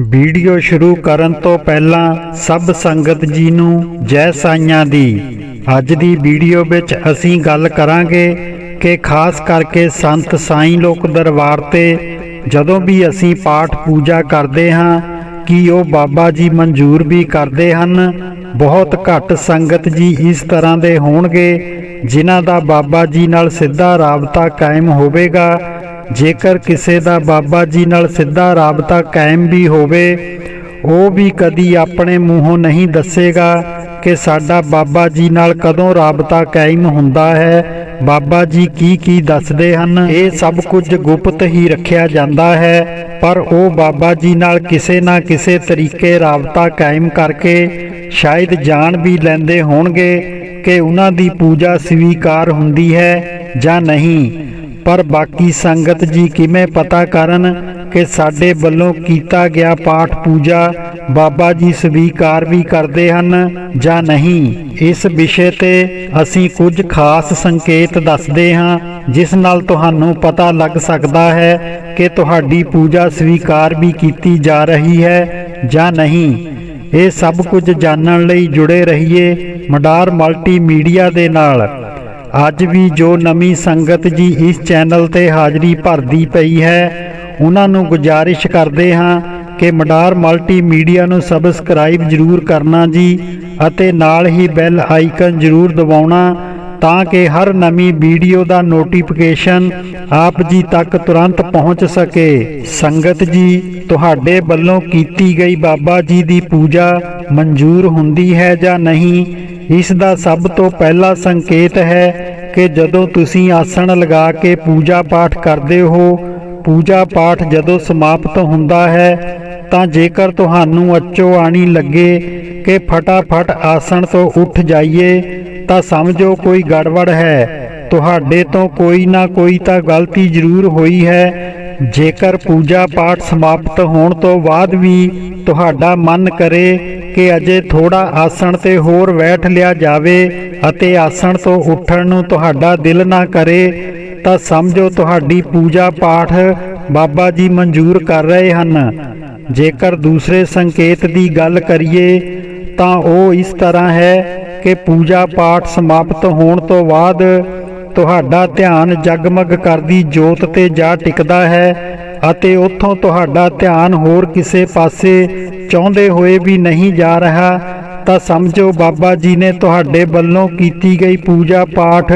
Video ਸ਼ੁਰੂ ਕਰਨ ਤੋਂ ਪਹਿਲਾਂ ਸਭ ਸੰਗਤ ਜੀ ਨੂੰ ਜੈ ਸਾਈਆਂ ਦੀ। ਅੱਜ ਦੀ ਵੀਡੀਓ ਵਿੱਚ ਅਸੀਂ ਗੱਲ ਕਰਾਂਗੇ ਕਿ ਖਾਸ ਕਰਕੇ ਸੰਤ ਸਾਈਂ ਲੋਕ ਦਰਬਾਰ ਤੇ ਜਦੋਂ ਵੀ ਅਸੀਂ ਪਾਠ ਪੂਜਾ ਕਰਦੇ ਹਾਂ, ਕੀ ਉਹ ਬਾਬਾ ਜੀ ਮਨਜ਼ੂਰ ਵੀ ਕਰਦੇ ਹਨ? ਬਹੁਤ ਘੱਟ ਸੰਗਤ ਜੀ ਇਸ ਤਰ੍ਹਾਂ ਦੇ ਹੋਣਗੇ, ਜਿਨ੍ਹਾਂ ਦਾ ਬਾਬਾ ਜੀ ਨਾਲ ਸਿੱਧਾ ਰਾਬਤਾ ਕਾਇਮ ਹੋਵੇਗਾ। ਜੇਕਰ ਕਿਸੇ ਦਾ ਬਾਬਾ ਜੀ ਨਾਲ ਸਿੱਧਾ ਰਾਬਤਾ ਕਾਇਮ ਵੀ ਹੋਵੇ, ਉਹ ਵੀ ਕਦੀ ਆਪਣੇ ਮੂੰਹੋਂ ਨਹੀਂ ਦੱਸੇਗਾ ਕਿ ਸਾਡਾ ਬਾਬਾ ਜੀ ਨਾਲ ਕਦੋਂ ਰਾਬਤਾ ਕਾਇਮ ਹੁੰਦਾ ਹੈ। ਬਾਬਾ ਜੀ ਕੀ ਕੀ ਦੱਸਦੇ ਹਨ? ਇਹ ਸਭ ਕੁਝ ਗੁਪਤ ਹੀ ਰੱਖਿਆ ਜਾਂਦਾ ਹੈ, ਪਰ ਉਹ ਬਾਬਾ ਜੀ ਨਾਲ ਕਿਸੇ ਨਾ ਕਿਸੇ ਤਰੀਕੇ ਰਾਬਤਾ ਕਾਇਮ ਕਰਕੇ ਸ਼ਾਇਦ ਜਾਣ ਵੀ ਲੈਂਦੇ ਹੋਣਗੇ ਕਿ ਉਹਨਾਂ ਦੀ ਪੂਜਾ ਸਵੀਕਾਰ ਹੁੰਦੀ ਹੈ ਜਾਂ ਨਹੀਂ। ਪਰ ਬਾਕੀ ਸੰਗਤ ਜੀ ਕਿਵੇਂ ਪਤਾ ਕਰਨ ਕਿ ਸਾਡੇ ਵੱਲੋਂ ਕੀਤਾ ਗਿਆ ਪਾਠ ਪੂਜਾ ਬਾਬਾ ਜੀ ਸਵੀਕਾਰ ਵੀ ਕਰਦੇ ਹਨ ਜਾਂ ਨਹੀਂ? ਇਸ ਵਿਸ਼ੇ ਤੇ ਅਸੀਂ ਕੁਝ ਖਾਸ ਸੰਕੇਤ ਦੱਸਦੇ ਹਾਂ, ਜਿਸ ਨਾਲ ਤੁਹਾਨੂੰ ਪਤਾ ਲੱਗ ਸਕਦਾ ਹੈ ਕਿ ਤੁਹਾਡੀ ਪੂਜਾ ਸਵੀਕਾਰ ਵੀ ਕੀਤੀ ਜਾ ਰਹੀ ਹੈ ਜਾਂ ਨਹੀਂ। ਇਹ ਸਭ ਕੁਝ ਜਾਣਨ ਲਈ ਜੁੜੇ ਰਹੀਏ ਮਡਾਰ ਮਲਟੀਮੀਡੀਆ ਦੇ ਨਾਲ। ਅੱਜ ਵੀ ਜੋ ਨਵੀਂ ਸੰਗਤ ਜੀ ਇਸ ਚੈਨਲ ਤੇ ਹਾਜ਼ਰੀ ਭਰਦੀ ਪਈ ਹੈ, ਉਹਨਾਂ ਨੂੰ ਗੁਜਾਰਿਸ਼ ਕਰਦੇ ਹਾਂ ਕਿ ਮਡਾਰ ਮਲਟੀਮੀਡੀਆ ਨੂੰ ਸਬਸਕ੍ਰਾਈਬ ਜ਼ਰੂਰ ਕਰਨਾ ਜੀ ਅਤੇ ਨਾਲ ਹੀ ਬੈਲ ਆਈਕਨ ਜ਼ਰੂਰ ਦਬਾਉਣਾ ਤਾਂ ਕਿ ਹਰ ਨਵੀਂ ਵੀਡੀਓ ਦਾ ਨੋਟੀਫਿਕੇਸ਼ਨ ਆਪ ਜੀ ਤੱਕ ਤੁਰੰਤ ਪਹੁੰਚ ਸਕੇ। ਸੰਗਤ ਜੀ, ਤੁਹਾਡੇ ਵੱਲੋਂ ਕੀਤੀ ਗਈ ਬਾਬਾ ਜੀ ਦੀ ਪੂਜਾ ਮਨਜ਼ੂਰ ਹੁੰਦੀ ਹੈ ਜਾਂ ਨਹੀਂ? ਇਸ ਦਾ ਸਭ ਤੋਂ ਪਹਿਲਾ ਸੰਕੇਤ ਹੈ ਕਿ ਜਦੋਂ ਤੁਸੀਂ ਆਸਣ ਲਗਾ ਕੇ ਪੂਜਾ ਪਾਠ ਕਰਦੇ ਹੋ, ਪੂਜਾ ਪਾਠ ਜਦੋਂ ਸਮਾਪਤ ਹੁੰਦਾ ਹੈ, ਤਾਂ ਜੇਕਰ ਤੁਹਾਨੂੰ ਅੱਚੋ ਆਣੀ ਲੱਗੇ ਕਿ ਫਟਾਫਟ ਆਸਣ ਤੋਂ ਉੱਠ ਜਾਈਏ, ਤਾਂ ਸਮਝੋ ਕੋਈ ਗੜਬੜ ਹੈ। ਤੁਹਾਡੇ ਤੋਂ ਕੋਈ ਨਾ ਕੋਈ ਤਾਂ ਗਲਤੀ ਜ਼ਰੂਰ ਹੋਈ ਹੈ ਜੇਕਰ ਪੂਜਾ ਪਾਠ ਸਮਾਪਤ ਹੋਣ ਤੋਂ ਬਾਅਦ ਵੀ ਤੁਹਾਡਾ ਮਨ ਕਰੇ ਕਿ ਅਜੇ ਥੋੜਾ ਆਸਣ ਤੇ ਹੋਰ ਬੈਠ ਲਿਆ ਜਾਵੇ ਅਤੇ ਆਸਣ ਤੋਂ ਉੱਠਣ ਨੂੰ ਤੁਹਾਡਾ ਦਿਲ ਨਾ ਕਰੇ, ਤਾਂ ਸਮਝੋ ਤੁਹਾਡੀ ਪੂਜਾ ਪਾਠ ਬਾਬਾ ਜੀ ਮਨਜ਼ੂਰ ਕਰ ਰਹੇ ਹਨ। ਜੇਕਰ ਦੂਸਰੇ ਸੰਕੇਤ ਦੀ ਗੱਲ ਕਰੀਏ, ਤਾਂ ਉਹ ਇਸ ਤਰ੍ਹਾਂ ਹੈ ਕਿ ਪੂਜਾ ਪਾਠ ਸਮਾਪਤ ਹੋਣ ਤੋਂ ਬਾਅਦ ਤੁਹਾਡਾ ਧਿਆਨ ਜਗਮਗ ਕਰਦੀ ਜੋਤ ਤੇ ਜਾ ਟਿਕਦਾ ਹੈ ਅਤੇ ਉੱਥੋਂ ਤੁਹਾਡਾ ਧਿਆਨ ਹੋਰ ਕਿਸੇ ਪਾਸੇ ਚਾਹੁੰਦੇ ਹੋਏ ਵੀ ਨਹੀਂ ਜਾ ਰਿਹਾ, ਤਾਂ ਸਮਝੋ ਬਾਬਾ ਜੀ ਨੇ ਤੁਹਾਡੇ ਵੱਲੋਂ ਕੀਤੀ ਗਈ ਪੂਜਾ ਪਾਠ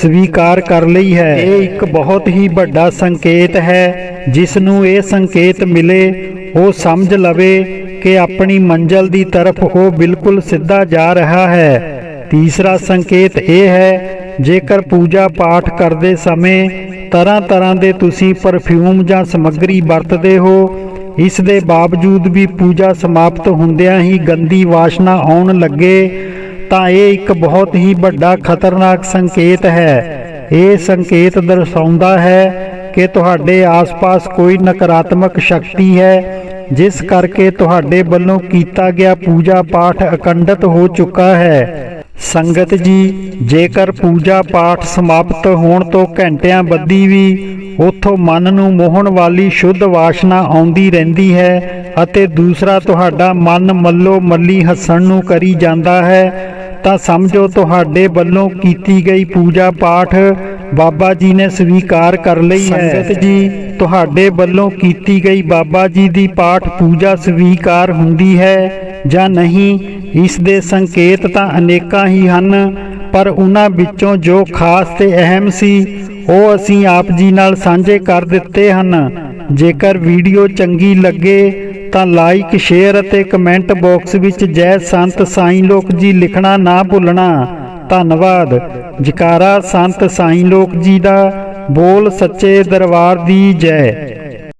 ਸਵੀਕਾਰ ਕਰ ਲਈ ਹੈ। ਇਹ ਇੱਕ ਬਹੁਤ ਹੀ ਵੱਡਾ ਸੰਕੇਤ ਹੈ, ਜਿਸ ਨੂੰ ਇਹ ਸੰਕੇਤ ਮਿਲੇ, ਉਹ ਸਮਝ ਲਵੇ ਕਿ ਆਪਣੀ ਮੰਜ਼ਲ ਦੀ ਤਰਫ ਉਹ ਬਿਲਕੁਲ ਸਿੱਧਾ ਜਾ ਰਿਹਾ ਹੈ। ਤੀਸਰਾ ਸੰਕੇਤ ਇਹ ਹੈ ਜੇਕਰ ਪੂਜਾ ਪਾਠ ਕਰਦੇ ਸਮੇਂ ਤਰ੍ਹਾਂ ਤਰ੍ਹਾਂ ਦੇ ਤੁਸੀਂ ਪਰਫਿਊਮ ਜਾਂ ਸਮੱਗਰੀ ਵਰਤਦੇ ਹੋ, ਇਸ ਦੇ ਬਾਵਜੂਦ ਵੀ ਪੂਜਾ ਸਮਾਪਤ ਹੁੰਦਿਆਂ ਹੀ ਗੰਦੀ ਵਾਸ਼ਨਾ ਆਉਣ ਲੱਗੇ, ਤਾਂ ਇਹ ਇੱਕ ਬਹੁਤ ਹੀ ਵੱਡਾ ਖਤਰਨਾਕ ਸੰਕੇਤ ਹੈ। ਇਹ ਸੰਕੇਤ ਦਰਸਾਉਂਦਾ ਹੈ ਕਿ ਤੁਹਾਡੇ ਆਸ-ਪਾਸ ਕੋਈ ਨਕਾਰਾਤਮਕ ਸ਼ਕਤੀ ਹੈ, ਜਿਸ ਕਰਕੇ ਤੁਹਾਡੇ ਵੱਲੋਂ ਕੀਤਾ ਗਿਆ ਪੂਜਾ ਪਾਠ ਅਕੰਡਤ ਹੋ ਚੁੱਕਾ ਹੈ। ਸੰਗਤ ਜੀ, ਜੇਕਰ ਪੂਜਾ ਪਾਠ ਸਮਾਪਤ ਹੋਣ ਤੋਂ ਘੰਟਿਆਂ ਬੱਧੀ ਵੀ ਉਥੋਂ ਮਨ ਨੂੰ ਮੋਹਣ ਵਾਲੀ ਸ਼ੁੱਧ ਵਾਸ਼ਨਾ ਆਉਂਦੀ ਰਹਿੰਦੀ ਹੈ ਅਤੇ ਦੂਸਰਾ ਤੁਹਾਡਾ ਮਨ ਮੱਲੋ ਮੱਲੀ ਹੱਸਣ ਨੂੰ ਕਰੀ ਜਾਂਦਾ ਹੈ, ਤਾਂ ਸਮਝੋ ਤੁਹਾਡੇ ਵੱਲੋਂ ਕੀਤੀ ਗਈ ਪੂਜਾ ਪਾਠ ਬਾਬਾ ਜੀ ਨੇ ਸਵੀਕਾਰ ਕਰ ਲਈ ਹੈ। ਸੰਗਤ ਜੀ ਤੁਹਾਡੇ ਵੱਲੋਂ ਕੀਤੀ ਗਈ ਬਾਬਾ ਜੀ ਦੀ ਪਾਠ ਪੂਜਾ ਸਵੀਕਾਰ ਹੁੰਦੀ ਹੈ ਜਾਂ ਨਹੀਂ, ਇਸ ਦੇ ਸੰਕੇਤ ਤਾਂ ਅਨੇਕਾਂ ਹੀ ਹਨ, ਪਰ ਉਹਨਾਂ ਵਿੱਚੋਂ ਜੋ ਖਾਸ ਤੇ ਅਹਿਮ ਸੀ, ਉਹ ਅਸੀਂ ਆਪ ਜੀ ਨਾਲ ਸਾਂਝੇ ਕਰ ਦਿੱਤੇ ਹਨ। ਜੇਕਰ ਵੀਡੀਓ ਚੰਗੀ ਲੱਗੇ, ਤਾਂ ਲਾਈਕ ਸ਼ੇਅਰ ਅਤੇ ਕਮੈਂਟ ਬਾਕਸ ਵਿੱਚ ਜੈ ਸੰਤ ਸਾਈਂ ਲੋਕ ਜੀ ਲਿਖਣਾ ਨਾ ਭੁੱਲਣਾ। ਧੰਨਵਾਦ। ਜਕਾਰਾ ਸੰਤ ਸਾਈਂ ਲੋਕ ਜੀ ਦਾ ਬੋਲ ਸੱਚੇ ਦਰਬਾਰ ਦੀ ਜੈ।